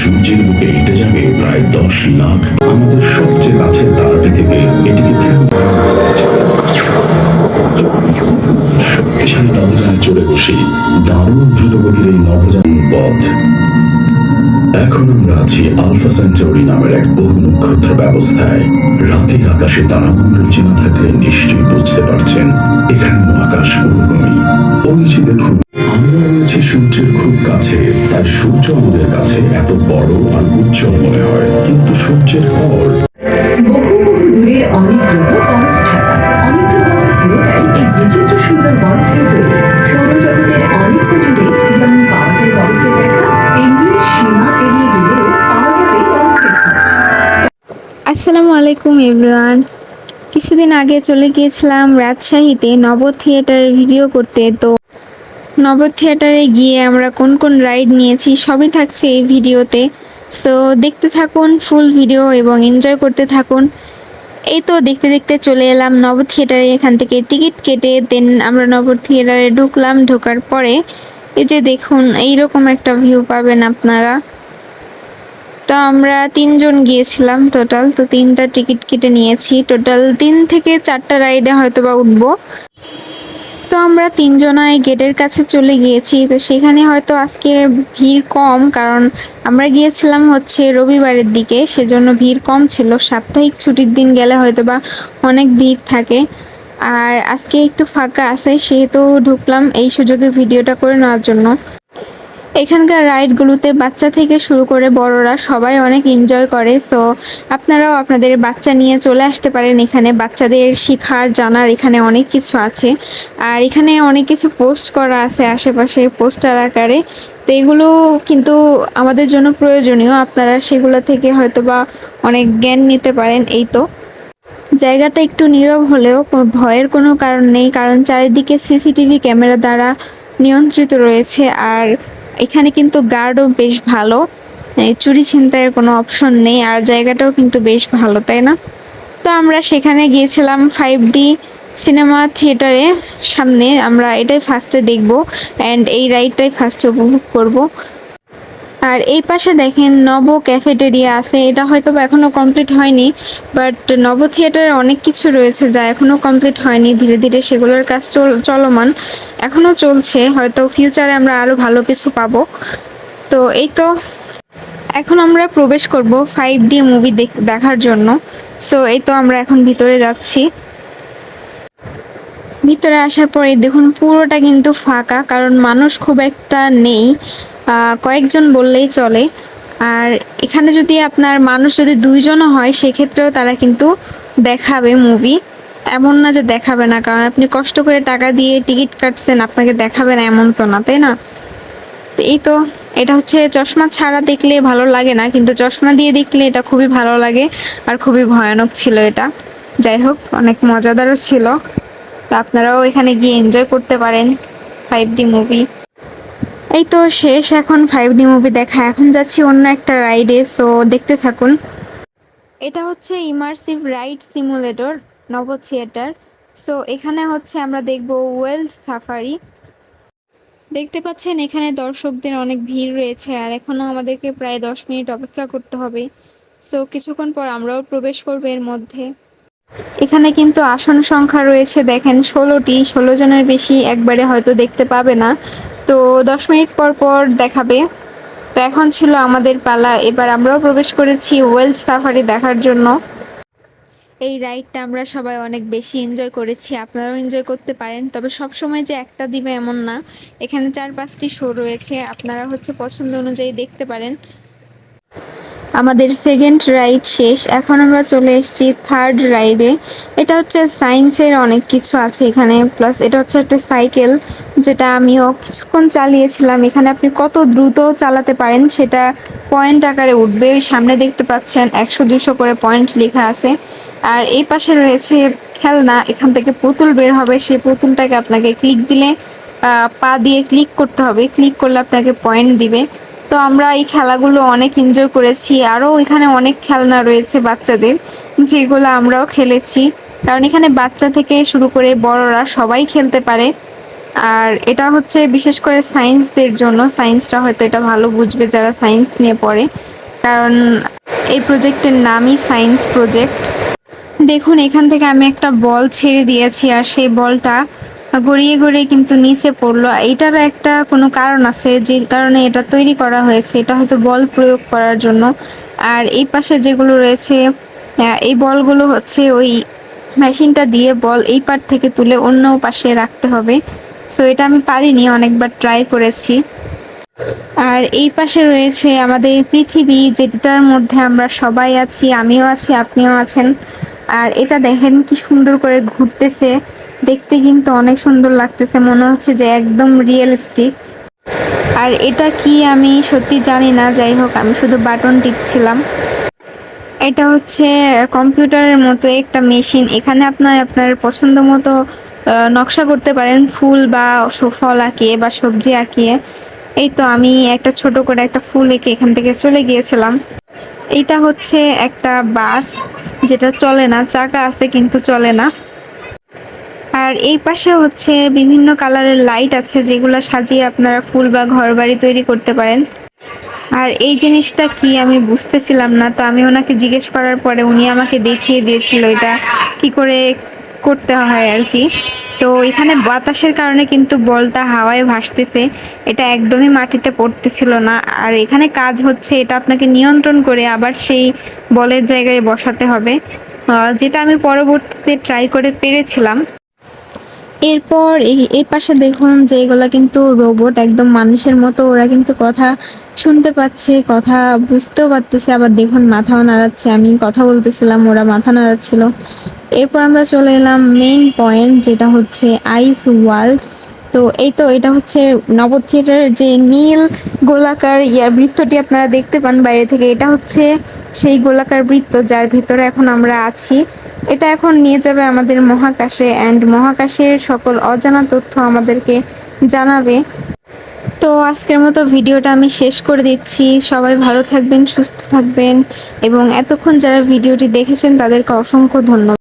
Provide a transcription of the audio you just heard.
সূর্যের বুকে হেঁটে যাবে প্রায় দশ লাখ আমাদের সবচেয়ে কাছের তারাটি থেকে এটিকে শক্তিশালী নবযানে চড়ে বসে দারুণ দ্রুতগতির এই নবযান পথ। এখন আমরা আছি আলফা সেন্টাউরি নামের এক বহু নক্ষত্র ব্যবস্থায়। রাতের আকাশে তারামণ্ডল চেনা থাকলে নিশ্চয়ই বুঝতে পারছেন এখানে মহাকাশ ওরকমই ওই দেখুন, আমরা রয়েছি সূর্যের খুব কাছে, তাই সূর্য আমাদের কাছে এত বড় আর উজ্জ্বল মনে হয়। কিন্তু সূর্যের পর বহু বহু আসসালামু আলাইকুম, এভরিওয়ান। কিছুদিন আগে চলে গিয়েছিলাম রাজশাহীতে নব থিয়েটারের ভিডিও করতে। তো নব থিয়েটারে গিয়ে আমরা কোন কোন রাইড নিয়েছি সবই থাকছে এই ভিডিওতে। সো দেখতে থাকুন, ফুল ভিডিও এবং এনজয় করতে থাকুন। এই তো দেখতে দেখতে চলে এলাম নব থিয়েটারে, এখান থেকে টিকিট কেটে দেন আমরা নব থিয়েটারে ঢুকলাম। ঢোকার পরে এই যে দেখুন, এইরকম একটা ভিউ পাবেন আপনারা। তো আমরা তিনজন গিয়েছিলাম টোটাল তো তিনটা টিকিট কেটে নিয়েছি। টোটাল তিন থেকে চারটা রাইডে হয়তো বা উঠবো। তো আমরা তিনজনাই গেটের কাছে চলে গিয়েছি। তো সেখানে হয়তো আজকে ভিড় কম, কারণ আমরা গিয়েছিলাম হচ্ছে রবিবারের দিকে। সেজন্য ভিড় কম ছিল। সাপ্তাহিক ছুটির দিন গেলে হয়তো বা অনেক ভিড় থাকে। আর আজকে একটু ফাঁকা আছে, সেহেতু ঢুকলাম এই সুযোগে ভিডিওটা করে নেওয়ার জন্য। এখানকার রাইডগুলোতে বাচ্চা থেকে শুরু করে বড়রা সবাই অনেক এনজয় করে সো আপনারাও আপনাদের বাচ্চা নিয়ে চলে আসতে পারেন এখানে। বাচ্চাদের শেখার, জানার এখানে অনেক কিছু আছে। আর এখানে অনেক কিছু পোস্ট করা আছে আশেপাশে পোস্টার আকারে। তো এগুলো কিন্তু আমাদের জন্য প্রয়োজনীয়। আপনারা সেগুলো থেকে হয়তো বা অনেক জ্ঞান নিতে পারেন, এই তো। জায়গাটা একটু নীরব হলেও ভয়ের কোনো কারণ নেই, কারণ চারিদিকে সিসিটিভি ক্যামেরা দ্বারা নিয়ন্ত্রিত রয়েছে। আর এখানে কিন্তু গার্ডও বেশ ভালো। চুরি ছিনতাইয়ের কোনো অপশন নেই, আর জায়গাটাও কিন্তু বেশ ভালো, তাই না? তো আমরা সেখানে গিয়েছিলাম ফাইভ ডি সিনেমা থিয়েটারে সামনে। আমরা এটাই ফার্স্টে দেখব অ্যান্ড এই রাইডটাই ফার্স্টে উপভোগ করব। আর এই পাশে দেখেন নব ক্যাফেটেরিয়া আছে। এটা হয়তো বা এখনও কমপ্লিট হয়নি বাট নব থিয়েটারে অনেক কিছু রয়েছে যা এখনও কমপ্লিট হয়নি। ধীরে ধীরে সেগুলোর কাজ চল- চলমান, এখনও চলছে। হয়তো ফিউচারে আমরা আরও ভালো কিছু পাবো। তো এই তো, এখন আমরা প্রবেশ করব ফাইভ ডি মুভি দেখার জন্য। সো এই তো আমরা এখন ভিতরে যাচ্ছি। ভিতরে আসার পরে দেখুন পুরোটা কিন্তু ফাঁকা, কারণ মানুষ খুব একটা নেই। কয়েকজন বললেই চলে। আর এখানে যদি আপনার মানুষ যদি দুইজনও হয়, সেক্ষেত্রেও তারা কিন্তু দেখাবে মুভি এমন না যে দেখাবে না, কারণ আপনি কষ্ট করে টাকা দিয়ে টিকিট কাটছেন, আপনাকে দেখাবে না এমন তো না, তাই না? তো এই তো, এটা হচ্ছে চশমা ছাড়া দেখলে ভালো লাগে না, কিন্তু চশমা দিয়ে দেখলে এটা খুবই ভালো লাগে আর খুবই ভয়ানক ছিল এটা। যাই হোক, অনেক মজাদারও ছিল। তো আপনারাও এখানে গিয়ে এনজয় করতে পারেন ফাইভ ডি মুভি এই তো শেষ, এখন ফাইভ ডি মুভি দেখা। এখন যাচ্ছি অন্য একটা রাইডে সো দেখতে থাকুন। এটা হচ্ছে ইমার্সিভ রাইড সিমুলেটর নব থিয়েটার সো এখানে হচ্ছে আমরা দেখব ওয়েলস সাফারি দেখতে পাচ্ছেন, এখানে দর্শকদের অনেক ভিড় রয়েছে, আর এখনও আমাদেরকে প্রায় দশ মিনিট অপেক্ষা করতে হবে। সো কিছুক্ষণ পর আমরাও প্রবেশ করব এর মধ্যে। এখানে কিন্তু আসন সংখ্যা রয়েছে, দেখেন, ষোলোটি। ষোলো জনের বেশি একবারে হয়তো দেখতে পাবে না। তো দশ মিনিট পর পর দেখাবে। তো এখন ছিল আমাদের পালা। এবার আমরাও প্রবেশ করেছি ওয়েল্ড সাফারি দেখার জন্য। এই রাইডটা আমরা সবাই অনেক বেশি এনজয় করেছি। আপনারাও এনজয় করতে পারেন। তবে সব সময় যে একটা দিবে এমন না। এখানে চার পাঁচটি শো রয়েছে। আপনারা হচ্ছে পছন্দ অনুযায়ী দেখতে পারেন। আমাদের সেকেন্ড রাইড শেষ। এখন আমরা চলে এসেছি থার্ড রাইডে এটা হচ্ছে সায়েন্সের অনেক কিছু আছে এখানে। প্লাস এটা হচ্ছে একটা সাইকেল যেটা আমিও কিছুক্ষণ চালিয়েছিলাম। এখানে আপনি কত দ্রুত চালাতে পারেন সেটা পয়েন্ট আকারে উঠবে। সামনে দেখতে পাচ্ছেন একশো দুশো করে পয়েন্ট লেখা আছে। আর এই পাশে রয়েছে খেলনা। এখান থেকে পুতুল বের হবে। সেই পুতুলটাকে আপনাকে ক্লিক দিলে পা দিয়ে ক্লিক করতে হবে। ক্লিক করলে আপনাকে পয়েন্ট দিবে। তো আমরা এই খেলাগুলো অনেক এনজয় করেছি। আরও এখানে অনেক খেলনা রয়েছে বাচ্চাদের, যেগুলো আমরাও খেলেছি। কারণ এখানে বাচ্চা থেকে শুরু করে বড়রা সবাই খেলতে পারে। আর এটা হচ্ছে বিশেষ করে সায়েন্সদের জন্য। সায়েন্সরা হয়তো এটা ভালো বুঝবে যারা সায়েন্স নিয়ে পড়ে। কারণ এই প্রজেক্টের নামই সায়েন্স প্রজেক্ট দেখুন, এখান থেকে আমি একটা বল ছেড়ে দিয়েছি আর সেই বলটা গড়িয়ে গড়িয়ে কিন্তু নিচে পড়ল। এইটারও একটা কোনো কারণ আছে, যে কারণে এটা তৈরি করা হয়েছে। এটা হয়তো বল প্রয়োগ করার জন্য। আর এই পাশে যেগুলো রয়েছে এই বলগুলো হচ্ছে ওই মেশিনটা দিয়ে বল এই পার থেকে তুলে অন্য পাশে রাখতে হবে। সো এটা আমি পারিনি, অনেকবার ট্রাই করেছি। আর এই পাশে রয়েছে আমাদের পৃথিবী, যেটার মধ্যে আমরা সবাই আছি, আমিও আছি, আপনিও আছেন। আর এটা দেখেন কি সুন্দর করে ঘুরতেছে। দেখতে কিন্তু অনেক সুন্দর লাগতেছে, মনে হচ্ছে যে একদম রিয়েলিস্টিক আর এটা কি আমি সত্যি জানি না, যাই হোক, আমি শুধু বাটন টিপছিলাম। এটা হচ্ছে কম্পিউটারের মতো একটা মেশিন, এখানে আপনার আপনার পছন্দ মতো নকশা করতে পারেন, ফুল বা ফল আঁকিয়ে বা সবজি আঁকিয়ে। এই তো আমি একটা ছোট করে একটা ফুল এঁকে এখান থেকে চলে গিয়েছিলাম। এটা হচ্ছে একটা বাস, যেটা চলে না, চাকা আছে কিন্তু চলে না। আর এই পাশে হচ্ছে বিভিন্ন কালারের লাইট আছে যেগুলো সাজিয়ে আপনারা ফুল বা ঘর বাড়ি তৈরি করতে পারেন। আর এই জিনিসটা কি আমি বুঝতেছিলাম না, তো আমি ওনাকে জিজ্ঞেস করার পরে উনি আমাকে দেখিয়ে দিয়েছিল এটা কি করে করতে হয় আর কি। তো এখানে বাতাসের কারণে কিন্তু বলটা হাওয়ায় ভাসতেছে, এটা একদমই মাটিতে পড়তেছিল না। আর এখানে কাজ হচ্ছে এটা আপনাকে নিয়ন্ত্রণ করে আবার সেই বলের জায়গায় বসাতে হবে। যেটা আমি পরবর্তীতে ট্রাই করে পেরেছিলাম। এরপর এই পাশে দেখুন যে এগুলা কিন্তু রোবট একদম মানুষের মতো, ওরা কিন্তু কথা শুনতে পাচ্ছে, কথা বুঝতেও পারতেছে, আবার দেখুন মাথাও নাড়াচ্ছে, আমি কথা বলতেছিলাম, ওরা মাথা নাড়াচ্ছিল। এরপর আমরা চলে এলাম মেইন পয়েন্ট যেটা হচ্ছে আইস ওয়ার্ল্ড তো এই তো, এটা হচ্ছে নবদ থিয়েটারের যে নীল গোলাকার ইয়ার বৃত্তটি আপনারা দেখতে পান বাইরে থেকে, এটা হচ্ছে সেই গোলাকার বৃত্ত যার ভিতরে এখন আমরা আছি। এটা এখন নিয়ে যাবে আমাদের মহাকাশে অ্যান্ড মহাকাশের সকল অজানা তথ্য আমাদেরকে জানাবে। তো আজকের মতো ভিডিওটা আমি শেষ করে দিচ্ছি। সবাই ভালো থাকবেন, সুস্থ থাকবেন এবং এতক্ষণ যারা ভিডিওটি দেখেছেন তাদেরকে অসংখ্য ধন্যবাদ।